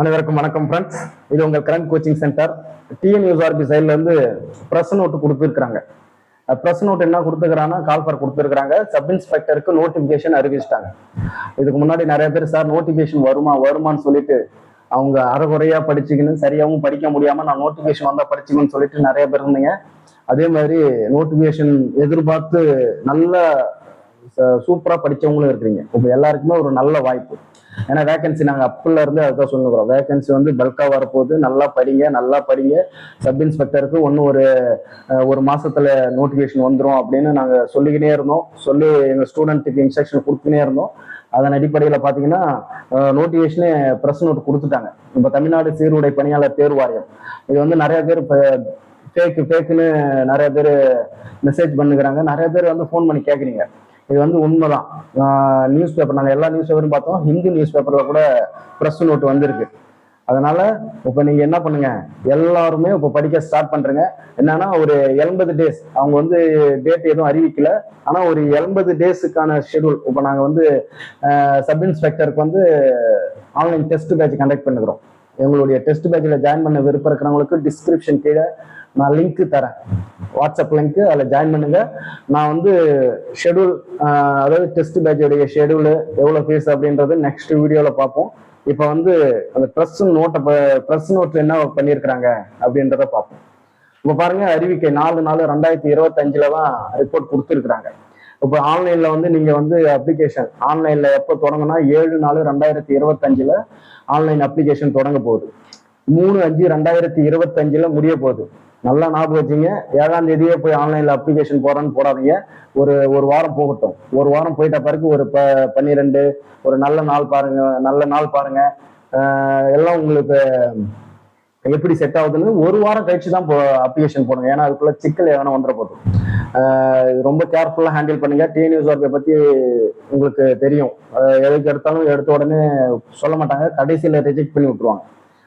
அனைவருக்கும் வணக்கம் ஃப்ரெண்ட்ஸ் இது உங்கள் கரண்ட் கோச்சிங் சென்டர் டிஎன்யூஆர்பி சைட்ல இருந்து ப்ரெஸ் நோட்டு கொடுத்துருக்குறாங்க. ப்ரெஸ் நோட் என்ன கொடுத்துருக்குறாங்கன்னா கால்ஃபர் கொடுத்துருக்குறாங்க. சப் இன்ஸ்பெக்டருக்கு நோட்டிஃபிகேஷன் அறிவிச்சிட்டாங்க. இதுக்கு முன்னாடி நிறைய பேர் சார் நோட்டிஃபிகேஷன் வருமா வருமான்னு சொல்லிட்டு அவங்க அறகுறையா படிச்சுக்கணும் சரியாகவும் படிக்க முடியாம நான் நோட்டிஃபிகேஷன் வந்தா படிச்சுக்கணும்னு சொல்லிட்டு நிறைய பேர் இருந்தீங்க. அதே மாதிரி நோட்டிஃபிகேஷன் எதிர்பார்த்து நல்ல சூப்பரா படிச்சவங்களும் இருக்கிறீங்க. இப்போ எல்லாருக்குமே ஒரு நல்ல வாய்ப்பு. ஏன்னா வேகன்சி நாங்கள் அப்பில் இருந்து அதுதான் சொல்லுகிறோம் வேகன்சி வந்து பல்கா வரப்போகுது. நல்லா படிங்க நல்லா படிங்க. சப் இன்ஸ்பெக்டருக்கு ஒன்று ஒரு ஒரு மாசத்துல நோட்டிஃபிகேஷன் வந்துடும் அப்படின்னு நாங்கள் சொல்லிக்கினே இருந்தோம். சொல்லி எங்கள் ஸ்டூடெண்ட்டுக்கு இன்ஸ்ட்ரக்ஷன் கொடுத்துனே இருந்தோம். அதன் அடிப்படையில் பார்த்தீங்கன்னா நோட்டிஃபிகேஷனே ப்ரெஸ் நோட் கொடுத்துட்டாங்க. இப்போ தமிழ்நாடு சீருடை பணியாளர் தேர்வு வாரியம். இது வந்து நிறைய பேர் இப்போ ஃபேக்கு ஃபேக்குன்னு நிறைய பேர் மெசேஜ் பண்ணுகிறாங்க. நிறைய பேர் வந்து ஃபோன் பண்ணி கேட்குறீங்க இது வந்து உண்மைதான். நியூஸ் பேப்பர் நாங்கள் எல்லா நியூஸ் பேப்பரும் பார்த்தோம். ஹிந்தி நியூஸ் பேப்பரில் கூட ப்ரெஸ் நோட் வந்திருக்கு. அதனால இப்போ நீங்கள் என்ன பண்ணுங்க? எல்லாருமே இப்போ படிக்க ஸ்டார்ட் பண்ணுறங்க என்னன்னா ஒரு எண்பது டேஸ் அவங்க வந்து டேட் எதுவும் அறிவிக்கல. ஆனால் ஒரு எண்பது டேஸுக்கான ஷெடியூல் இப்போ நாங்கள் வந்து சப் இன்ஸ்பெக்டருக்கு வந்து ஆன்லைன் டெஸ்ட் பேட்ச் கண்டக்ட் பண்ணுகிறோம் எங்களுடைய டெஸ்ட் பேட்சில் ஜாயின் பண்ண விருப்பம் இருக்கிறவங்களுக்கு டிஸ்கிரிப்ஷன் கீழே நான் லிங்க் தரேன். வாட்ஸ்அப் லிங்க் அதில் ஜாயின் பண்ணுங்க. நான் வந்து ஷெடியூல் அதாவது டெஸ்ட் பேட்சோடைய ஷெடியூல் எவ்வளோ ஃபீஸ் அப்படின்றது நெக்ஸ்ட் வீடியோவில் பார்ப்போம். இப்போ வந்து அந்த ப்ரெஸ் நோட்டை ப்ரெஸ் நோட்டில் என்ன பண்ணியிருக்கிறாங்க அப்படின்றத பார்ப்போம். இப்போ பாருங்க அறிவிக்கை நாலு நாலு ரெண்டாயிரத்தி இருபத்தஞ்சில் தான் ரிப்போர்ட் கொடுத்துருக்குறாங்க. இப்போ ஆன்லைன்ல வந்து நீங்க வந்து அப்ளிகேஷன் ஆன்லைன்ல எப்போ தொடங்குனா ஏழு நாலு ரெண்டாயிரத்தி இருபத்தஞ்சில் ஆன்லைன் அப்ளிகேஷன் தொடங்க போகுது. மூணு அஞ்சு ரெண்டாயிரத்தி இருபத்தஞ்சில் முடிய போகுது. நல்லா ஞாபகம் வச்சுங்க. ஏழாம் தேதியே போய் ஆன்லைன்ல அப்ளிகேஷன் போறேன்னு போடாதீங்க. ஒரு ஒரு வாரம் போகட்டும். ஒரு வாரம் போயிட்ட பிறகு ஒரு ப பன்னிரெண்டு ஒரு நல்ல நாள் பாருங்க நல்ல நாள் பாருங்க. எல்லாம் உங்களுக்கு எப்படி செட் ஆகுதுன்னு ஒரு வாரம் கழிச்சு தான் அப்ளிகேஷன் போடுங்க ஏன்னா அதுக்குள்ள சிக்கல் எதனா வந்துட போதும். ரொம்ப கேர்ஃபுல்லாக ஹேண்டில் பண்ணுங்க. டிஎன்யூஸ் ஒர்க்கை பற்றி உங்களுக்கு தெரியும். எதுக்கு எடுத்தாலும் எடுத்த உடனே சொல்ல மாட்டாங்க. கடைசியில் ரிஜெக்ட் பண்ணி விட்டுருவாங்க.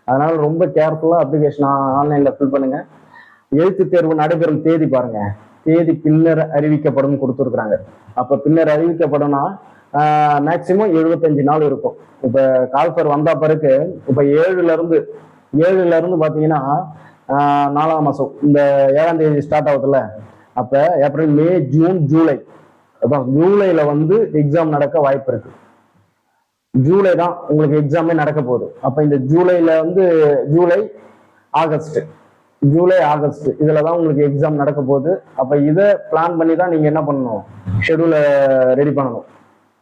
அதனால ரொம்ப கேர்ஃபுல்லாக அப்ளிகேஷன் ஆன்லைனில் ஃபில் பண்ணுங்கள் எழுத்து தேர்வு நடைபெறும் தேதி பாருங்க. தேதி பின்னர் அறிவிக்கப்படும் கொடுத்துருக்குறாங்க. அப்போ பின்னர் அறிவிக்கப்படும்னா மேக்சிமம் எழுபத்தஞ்சு நாள் இருக்கும். இப்போ கால்ஃபர் வந்த பிறகு இப்போ ஏழுல இருந்து ஏழுல இருந்து பார்த்தீங்கன்னா ஆஹ் நாலாம் மாதம் இந்த ஏழாம் தேதி ஸ்டார்ட் ஆகுதுல்ல. அப்ப ஏப்ரல் மே ஜூன் ஜூலை. அதான் ஜூலைல வந்து எக்ஸாம் நடக்க வாய்ப்பு இருக்கு. ஜூலை தான் உங்களுக்கு எக்ஸாமே நடக்க போகுது. அப்போ இந்த ஜூலைல வந்து ஜூலை ஆகஸ்ட். ஜூலை ஆகஸ்ட் இதுல தான் உங்களுக்கு எக்ஸாம் நடக்க போகுது. அப்ப இதை பிளான் பண்ணி தான் நீங்க என்ன பண்ணணும்? ஷெடியூலை ரெடி பண்ணணும்.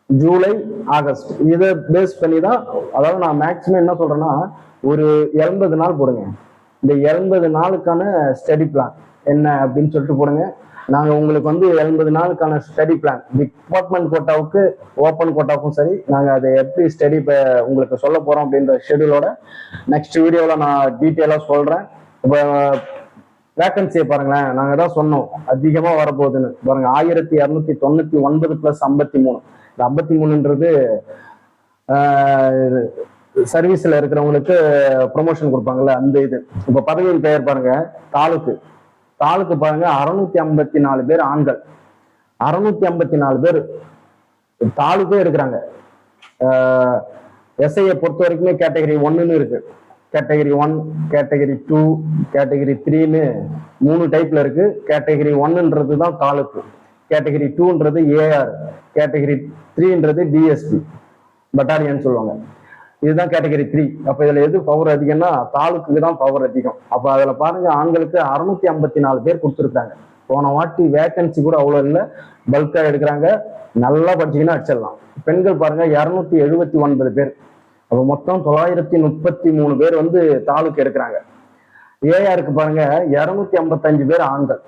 ஜூலை ஆகஸ்ட் இதை பேஸ் பண்ணி தான் அதாவது நான் மேக்ஸிமம் என்ன சொல்றேன்னா ஒரு எண்பது நாள் போடுங்க. இந்த எண்பது நாளுக்கான ஸ்டடி பிளான் என்ன அப்படின்னு சொல்லிட்டு போடுங்க. நாங்க உங்களுக்கு வந்து எண்பது நாளுக்கான ஸ்டடி பிளான் டிபார்ட்மெண்ட் கோட்டாவுக்கு ஓப்பன் கோட்டாவுக்கும் சரி நாங்க அதை எப்படி ஸ்டடி உங்களுக்கு சொல்ல போறோம் அப்படின்ற ஷெடியூலோட நெக்ஸ்ட் வீடியோல நான் டீட்டெயிலா சொல்றேன். இப்போ வேக்கன்சியை பாருங்களேன். நாங்க தான் சொன்னோம். அதிகமா வரப்போகுதுன்னு. பாருங்க ஆயிரத்தி இரநூத்தி தொண்ணூத்தி ஒன்பது பிளஸ் ஐம்பத்தி மூணு. இந்த ஐம்பத்தி மூணுன்றது சர்வீஸ்ல இருக்கிறவங்களுக்கு ப்ரொமோஷன் கொடுப்பாங்கல்ல அந்த இது. இப்ப பதவியின் பெயர் பாருங்க தாலுக்கு. தாலுக்கு பாருங்க அறுநூத்தி ஐம்பத்தி நாலு பேர் ஆண்கள். அறுநூத்தி ஐம்பத்தி நாலு பேர் தாலுக்கே இருக்கிறாங்க. எஸ்ஐயை பொறுத்த வரைக்குமே கேட்டகரி ஒன்றுன்னு இருக்கு. Category one category two category த்ரீன்னு மூணு டைப்ல இருக்கு. கேட்டகரி ஒன்னுன்றது தான் தாலுக்கு. கேட்டகரி டூன்றது ஏஆர் கேட்டகரி த்ரீன்றது டிஎஸ்பி பட்டாலியன் சொல்லுவாங்க. இதுதான் கேட்டகரி த்ரீ அப்ப இதுல எது பவர் அதிகம்னா தாலுக்கு தான் பவர் அதிகம். அப்ப அதுல பாருங்க ஆண்களுக்கு அறுநூத்தி ஐம்பத்தி நாலு பேர் கொடுத்துருக்காங்க போன வாட்டி வேக்கன்சி கூட அவ்வளவு இல்லை. பல்கா எடுக்கிறாங்க. நல்லா படிச்சீங்கன்னா அடிச்சிடலாம். பெண்கள் பாருங்க இருநூத்தி எழுபத்தி ஒன்பது பேர். அப்போ மொத்தம் தொள்ளாயிரத்தி முப்பத்தி மூணு பேர் வந்து தாலுக்கு எடுக்கிறாங்க. ஏஆருக்கு பாருங்க இரநூத்தி ஐம்பத்தஞ்சு பேர் ஆண்கள்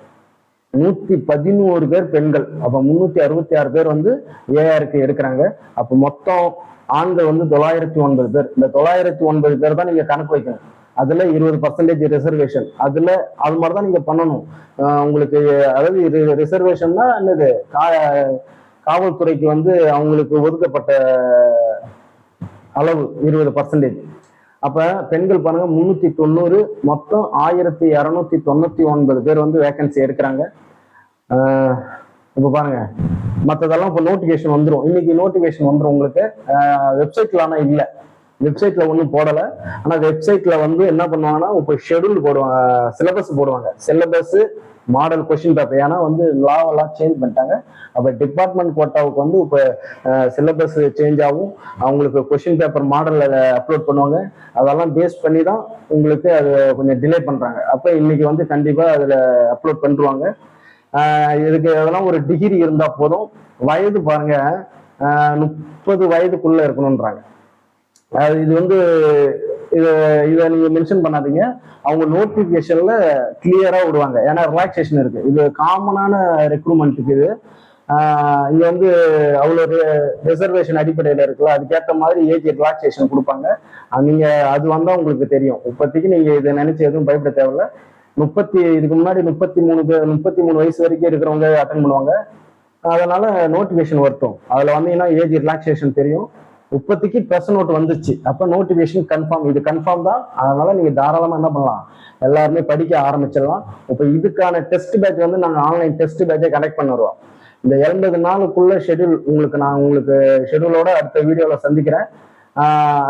நூத்தி பதினோரு பேர் பெண்கள். அப்ப முன்னூத்தி அறுபத்தி ஆறு பேர் வந்து ஏஆருக்கு எடுக்கிறாங்க. அப்ப மொத்தம் ஆண்கள் வந்து தொள்ளாயிரத்தி ஒன்பது பேர். இந்த தொள்ளாயிரத்தி ஒன்பது பேர் தான் நீங்க கணக்கு வைக்கணும். அதுல இருபது பர்சன்டேஜ் ரிசர்வேஷன் அதுல அது மாதிரி தான் நீங்க பண்ணணும். உங்களுக்கு அதாவது ரிசர்வேஷன்னா என்னது? கா- காவல்துறைக்கு வந்து அவங்களுக்கு ஒதுக்கப்பட்ட அளவு இருபது பர்சன்டேஜ் அப்ப பெண்கள் பாருங்க முன்னூத்தி தொண்ணூறு மொத்தம் ஆயிரத்தி இரநூத்தி தொண்ணூத்தி ஒன்பது பேர் வந்து வேகன்சி எடுக்கிறாங்க. ஆஹ் இப்ப பாருங்க மற்றதெல்லாம் இப்போ நோட்டிஃபிகேஷன் வந்துடும் இன்னைக்கு நோட்டிஃபிகேஷன் வந்துடும் உங்களுக்கு. வெப்சைட்ல ஆனால் இல்லை. வெப்சைட்ல ஒன்றும் போடல. ஆனா வெப்சைட்ல வந்து என்ன பண்ணுவாங்கன்னா இப்போ ஷெடியூல் போடுவாங்க சிலபஸ் போடுவாங்க. சிலபஸ் மாடல் கொஸ்டின் பேப்பர் ஏன்னா வந்து லாவெல்லாம் சேஞ்ச் பண்ணிட்டாங்க. அப்போ டிபார்ட்மெண்ட் கோட்டாவுக்கு வந்து இப்போ சிலபஸ் சேஞ்ச் ஆகும். அவங்களுக்கு கொஸ்டின் பேப்பர் மாடலில் அப்லோட் பண்ணுவாங்க. அதெல்லாம் பேஸ் பண்ணி தான் உங்களுக்கு அது கொஞ்சம் டிலே பண்ணுறாங்க அப்போ இன்னைக்கு வந்து கண்டிப்பாக அதில் அப்லோட் பண்ணிருவாங்க. இதுக்கு அதெல்லாம் ஒரு டிகிரி இருந்தால் போதும். வயது பாருங்க. முப்பது வயதுக்குள்ளே இருக்கணுன்றாங்க இது வந்து இதை இதை நீங்க மென்ஷன் பண்ணாதீங்க. அவங்க நோட்டிபிகேஷன்ல கிளியரா விடுவாங்க. ஏன்னா ரிலாக்ஸேஷன் இருக்கு. இது காமனான ரெக்ரூட்மெண்ட்டுக்கு இது. இங்கே இங்க வந்து அவ்வளோ ரிசர்வேஷன் அடிப்படையில் இருக்குல்ல. அதுக்கேற்ற மாதிரி ஏஜ் ரிலாக்ஸேஷன் கொடுப்பாங்க. நீங்கள் நீங்க அது வந்தா உங்களுக்கு தெரியும். இப்போதைக்கு நீங்க இதை நினைச்சு எதுவும் பயப்பட தேவையில்ல. முப்பத்தி இதுக்கு முன்னாடி முப்பத்தி மூணு முப்பத்தி மூணு வயசு வரைக்கும் இருக்கிறவங்க அட்டன் பண்ணுவாங்க. அதனால நோட்டிஃபிகேஷன் வருத்தம். அதுல வந்தீங்கன்னா ஏஜ் ரிலாக்ஸேஷன் தெரியும். இப்போதைக்கு ப்ரெஸ் நோட் வந்துச்சு. அப்போ நோட்டிஃபிகேஷன் கன்ஃபார்ம் இது கன்ஃபார்ம் தான். அதனால நீங்க தாராளமா என்ன பண்ணலாம்? எல்லாருமே படிக்க ஆரம்பிச்சிடலாம். இப்போ இதுக்கான டெஸ்ட் பேட்ச் வந்து நாங்கள் ஆன்லைன் டெஸ்ட் பேட்சை கனெக்ட் பண்ணுறோம் இந்த எண்பது நாளுக்குள்ள ஷெட்யூல் உங்களுக்கு நான் உங்களுக்கு ஷெடியூலோட அடுத்த வீடியோவில் சந்திக்கிறேன்.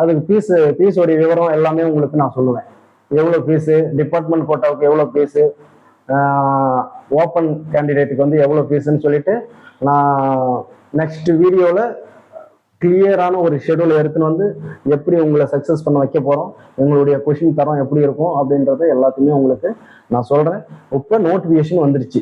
அதுக்கு ஃபீஸ் ஃபீஸோடைய விவரம் எல்லாமே உங்களுக்கு நான் சொல்லுவேன். எவ்வளோ ஃபீஸு டிபார்ட்மெண்ட் கோட்டாவுக்கு எவ்வளோ ஃபீஸு ஓப்பன் கேண்டிடேட்டுக்கு வந்து எவ்வளோ ஃபீஸுன்னு சொல்லிட்டு நான் நெக்ஸ்ட் வீடியோவில் கிளியரான ஒரு ஷெடியூல் எடுத்துன்னு வந்து எப்படி உங்களை சக்ஸஸ் பண்ண வைக்க போகிறோம் எங்களுடைய கொஷின் தரம் எப்படி இருக்கும் அப்படின்றத எல்லாத்தையுமே உங்களுக்கு நான் சொல்கிறேன் இப்போ நோட்டிஃபிகேஷன் வந்துருச்சு.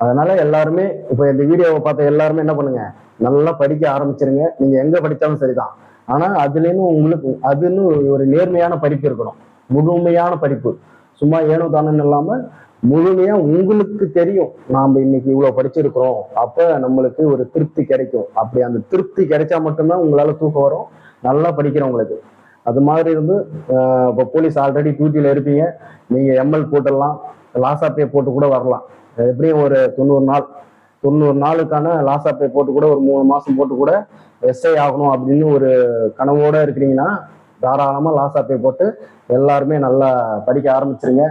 அதனால எல்லாருமே இப்போ இந்த வீடியோவை பார்த்த எல்லாருமே என்ன பண்ணுங்க? நல்லா படிக்க ஆரம்பிச்சிருங்க. நீங்க எங்க படித்தாலும் சரிதான். ஆனா அதுலேருந்து உங்களுக்கு அதுன்னு ஒரு நேர்மையான படிப்பு இருக்கணும். முழுமையான படிப்பு. சும்மா ஏனோ தானன்னு இல்லாம முழுமையா உங்களுக்கு தெரியும். நாம இன்னைக்கு இவ்வளவு படிச்சிருக்கிறோம். அப்ப நம்மளுக்கு ஒரு திருப்தி கிடைக்கும். அப்படி அந்த திருப்தி கிடைச்சா மட்டும்தான் உங்களால தூக்கம் வரும். நல்லா படிக்கிறவங்களுக்கு. அது மாதிரி இருந்து இப்போ போலீஸ் ஆல்ரெடி டியூட்டியில் இருப்பீங்க. நீங்கள் எம்எல் போட்டுடலாம். லாஸ் பே போட்டு கூட வரலாம். எப்படியும் ஒரு தொண்ணூறு நாள். தொண்ணூறு நாளுக்கான லாஸ் போட்டு கூட ஒரு மூணு மாதம் போட்டு கூட எஸ்ஐ ஆகணும் அப்படின்னு ஒரு கனவோட இருக்கிறீங்கன்னா தாராளமாக லாஸ் பே போட்டு எல்லாருமே நல்லா படிக்க ஆரம்பிச்சிருங்க.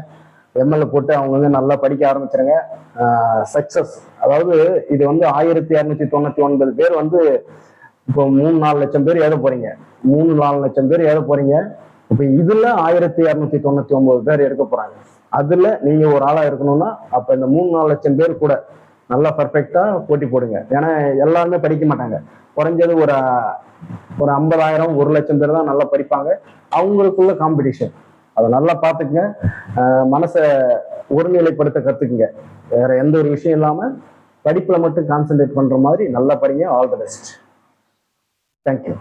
எம்எல்ஏ போட்டு அவங்க வந்து நல்லா படிக்க ஆரம்பிச்சிருங்க. சக்சஸ் அதாவது இது வந்து ஆயிரத்தி இரநூத்தி தொண்ணூத்தி ஒன்பது பேர் வந்து இப்போ மூணு நாலு லட்சம் பேர் எழுத போறீங்க. மூணு நாலு லட்சம் பேர் ஏற போறீங்க. இப்போ இதுல ஆயிரத்தி இரநூத்தி தொண்ணூத்தி ஒன்பது பேர் எடுக்க போறாங்க. அதுல நீங்க ஒரு ஆளா இருக்கணும்னா அப்ப இந்த மூணு நாலு லட்சம் பேர் கூட நல்லா பர்ஃபெக்டா போட்டி போடுங்க. ஏன்னா எல்லாருமே படிக்க மாட்டாங்க. குறைஞ்சது ஒரு ஒரு ஐம்பதாயிரம் ஒரு லட்சம் பேர் தான் நல்லா படிப்பாங்க. அவங்களுக்குள்ள காம்படிஷன் அதை நல்லா பார்த்துக்குங்க. அஹ் மனசை ஒருநிலைப்படுத்த கற்றுக்குங்க வேற எந்த ஒரு விஷயம் இல்லாம படிப்பில் மட்டும் கான்சென்ட்ரேட் பண்ற மாதிரி நல்லா படிங்க. All the best thank you